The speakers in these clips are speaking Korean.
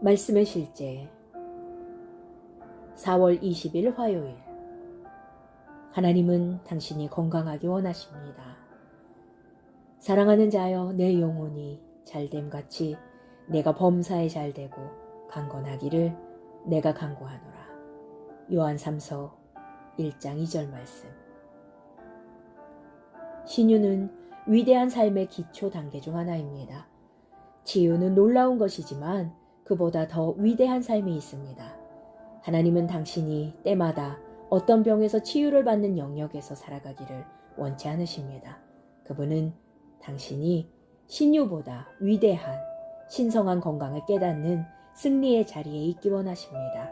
말씀의 실제 4월 20일 화요일 하나님은 당신이 건강하기 원하십니다. 사랑하는 자여 내 영혼이 잘됨 같이 내가 범사에 잘되고 강건하기를 내가 간구하노라. 요한 3서 1장 2절 말씀 신유는 위대한 삶의 기초 단계 중 하나입니다. 치유는 놀라운 것이지만 그보다 더 위대한 삶이 있습니다. 하나님은 당신이 때마다 어떤 병에서 치유를 받는 영역에서 살아가기를 원치 않으십니다. 그분은 당신이 신유보다 위대한 신성한 건강을 깨닫는 승리의 자리에 있기 원하십니다.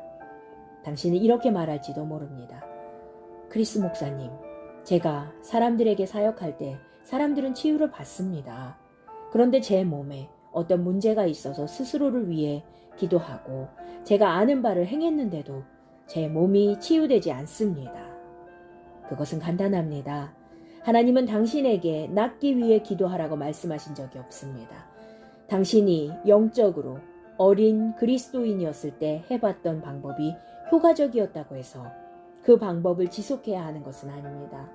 당신은 이렇게 말할지도 모릅니다. 크리스 목사님, 제가 사람들에게 사역할 때 사람들은 치유를 받습니다. 그런데 제 몸에 어떤 문제가 있어서 스스로를 위해 기도하고 제가 아는 바를 행했는데도 제 몸이 치유되지 않습니다. 그것은 간단합니다. 하나님은 당신에게 낫기 위해 기도하라고 말씀하신 적이 없습니다. 당신이 영적으로 어린 그리스도인이었을 때 해봤던 방법이 효과적이었다고 해서 그 방법을 지속해야 하는 것은 아닙니다.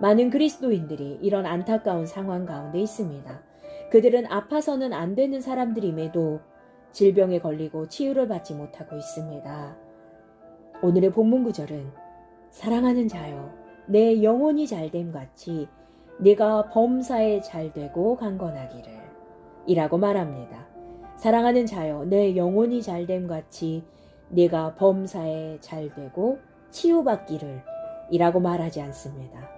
많은 그리스도인들이 이런 안타까운 상황 가운데 있습니다. 그들은 아파서는 안 되는 사람들임에도 질병에 걸리고 치유를 받지 못하고 있습니다. 오늘의 본문 구절은 사랑하는 자여 내 영혼이 잘됨 같이 네가 범사에 잘되고 강건하기를 이라고 말합니다. 사랑하는 자여 내 영혼이 잘됨 같이 네가 범사에 잘되고 치유받기를 이라고 말하지 않습니다.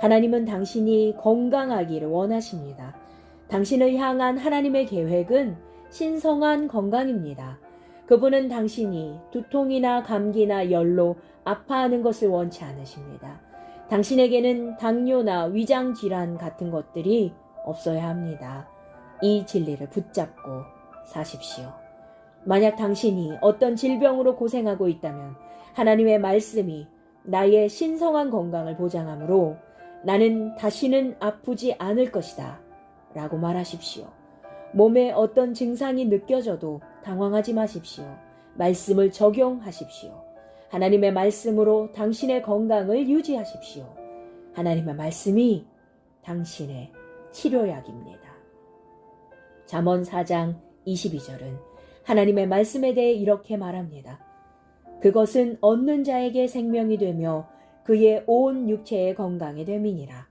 하나님은 당신이 건강하기를 원하십니다. 당신을 향한 하나님의 계획은 신성한 건강입니다. 그분은 당신이 두통이나 감기나 열로 아파하는 것을 원치 않으십니다. 당신에게는 당뇨나 위장 질환 같은 것들이 없어야 합니다. 이 진리를 붙잡고 사십시오. 만약 당신이 어떤 질병으로 고생하고 있다면 하나님의 말씀이 나의 신성한 건강을 보장하므로 나는 다시는 아프지 않을 것이다. 라고 말하십시오. 몸에 어떤 증상이 느껴져도 당황하지 마십시오. 말씀을 적용하십시오. 하나님의 말씀으로 당신의 건강을 유지하십시오. 하나님의 말씀이 당신의 치료약입니다. 잠언 4장 22절은 하나님의 말씀에 대해 이렇게 말합니다. 그것은 얻는 자에게 생명이 되며 그의 온 육체의 건강이 됨이니라.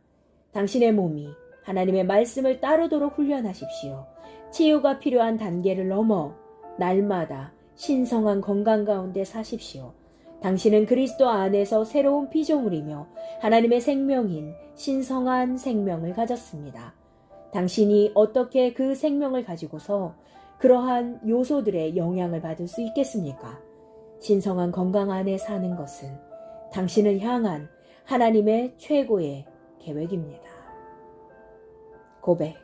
당신의 몸이 하나님의 말씀을 따르도록 훈련하십시오. 치유가 필요한 단계를 넘어 날마다 신성한 건강 가운데 사십시오. 당신은 그리스도 안에서 새로운 피조물이며 하나님의 생명인 신성한 생명을 가졌습니다. 당신이 어떻게 그 생명을 가지고서 그러한 요소들의 영향을 받을 수 있겠습니까? 신성한 건강 안에 사는 것은 당신을 향한 하나님의 최고의 계획입니다. 고백.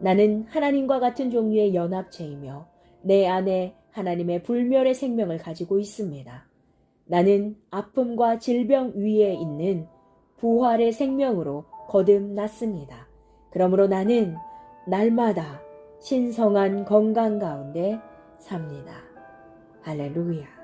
나는 하나님과 같은 종류의 연합체이며 내 안에 하나님의 불멸의 생명을 가지고 있습니다. 나는 아픔과 질병 위에 있는 부활의 생명으로 거듭났습니다. 그러므로 나는 날마다 신성한 건강 가운데 삽니다. 할렐루야.